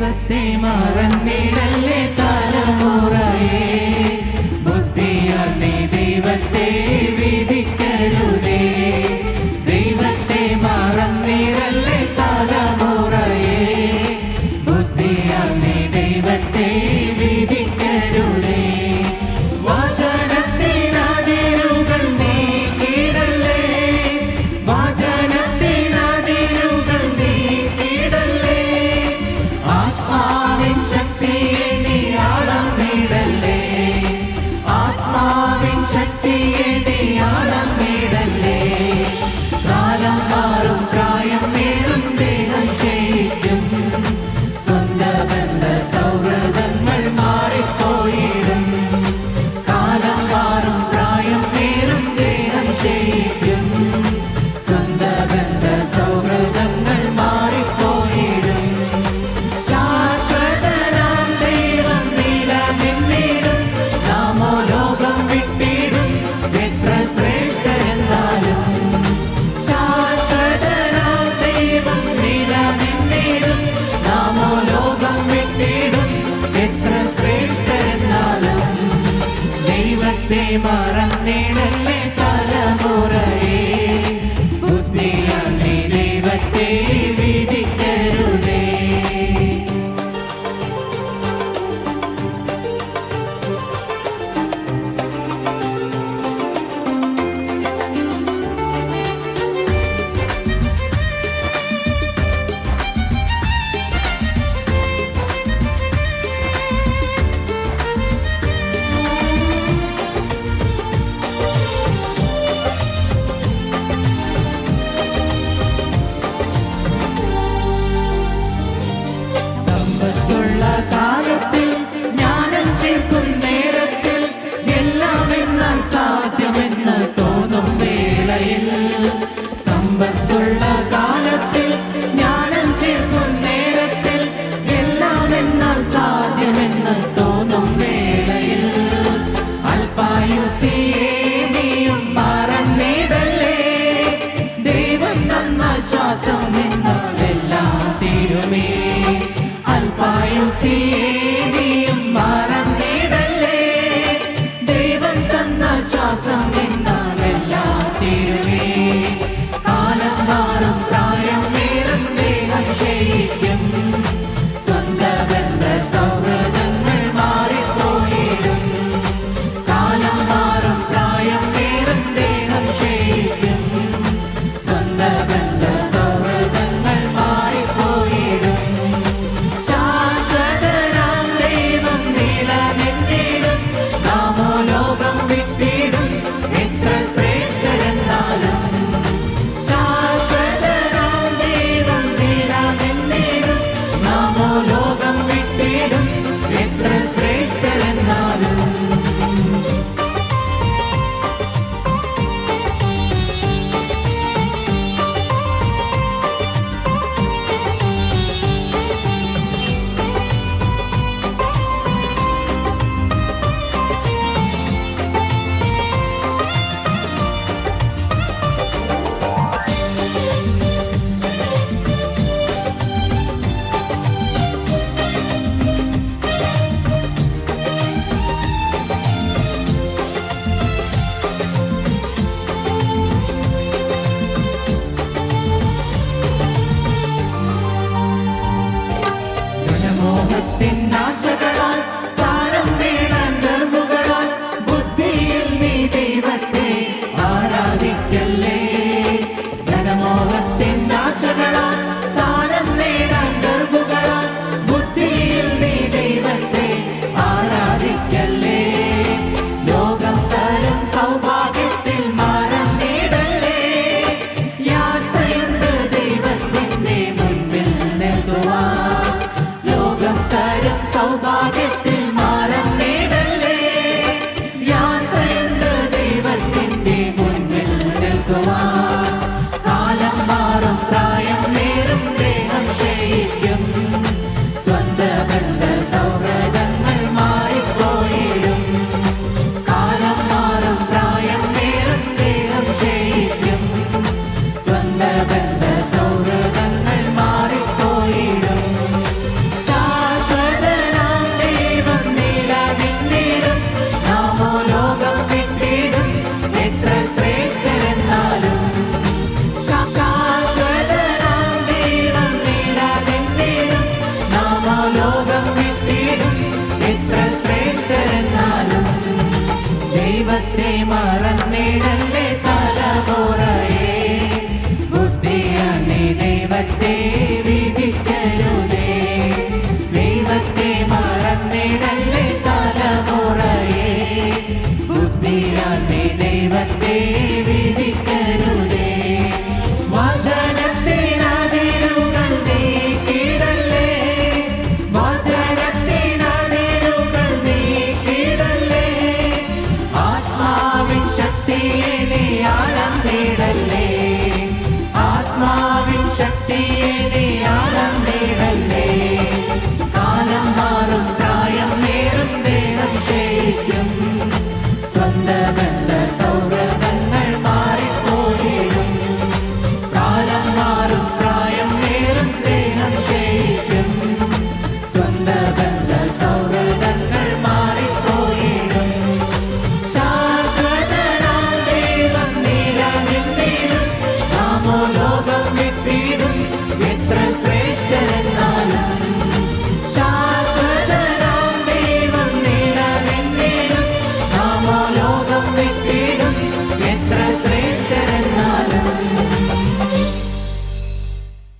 ദൈവത്തെ മറന്നിടല്ലേ തലമുറയെ. മറന്നിടല്ലേ മറന്നിടല്ലേ തലമുറയെ ബുദ്ധിയ ദൈവത്തെ വിധിക്ക 有。